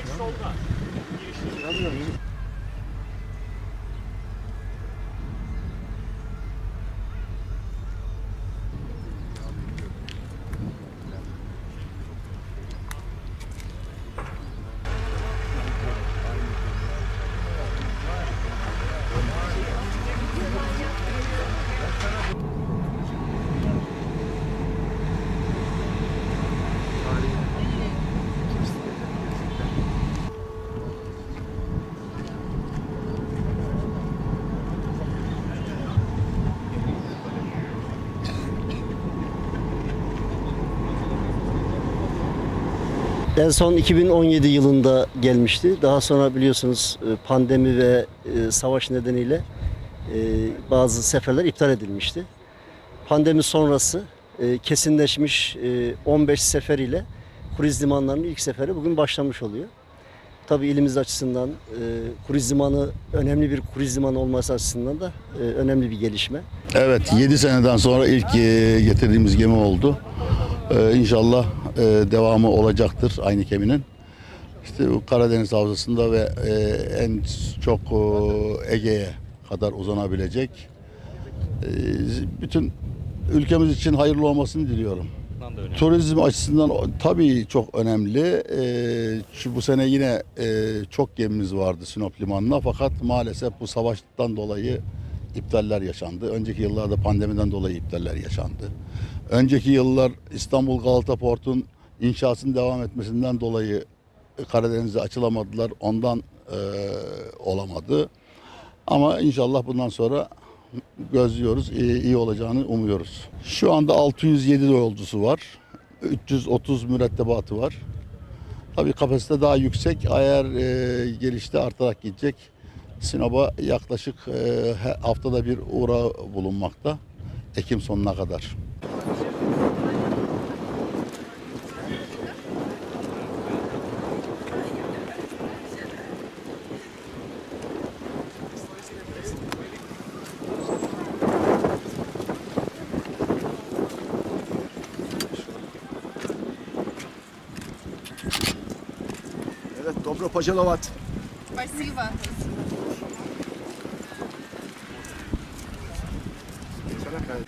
Direkt solda. Girişte. En son 2017 yılında gelmişti. Daha sonra biliyorsunuz e, pandemi ve e, savaş nedeniyle e, bazı seferler iptal edilmişti. Pandemi sonrası e, kesinleşmiş e, 15 sefer ile kriz limanlarının ilk seferi bugün başlamış oluyor. Tabii ilimiz açısından e, limanı önemli bir kriz limanı olması açısından da e, önemli bir gelişme. Evet 7 seneden sonra ilk e, getirdiğimiz gemi oldu. Ee, inşallah e, devamı olacaktır aynı geminin. İşte Karadeniz Havzası'nda ve e, en çok e, Ege'ye kadar uzanabilecek. E, bütün ülkemiz için hayırlı olmasını diliyorum. Turizm açısından tabii çok önemli. Ee, şu bu sene yine e, çok gemimiz vardı Sinop Limanı'na fakat maalesef bu savaştan dolayı iptaller yaşandı. Önceki yıllarda pandemiden dolayı iptaller yaşandı. Önceki yıllar İstanbul Galata Port'un inşasının devam etmesinden dolayı Karadeniz'e açılamadılar. Ondan e, olamadı. Ama inşallah bundan sonra gözlüyoruz. iyi, iyi olacağını umuyoruz. Şu anda 607 yolcusu var. 330 mürettebatı var. Tabii kapasite daha yüksek. Eğer e, gelişte artarak gidecek. Sinop'a yaklaşık e, haftada bir uğra bulunmakta. Ekim sonuna kadar. Dobro podziękować. Спасибо. Sana kaydı.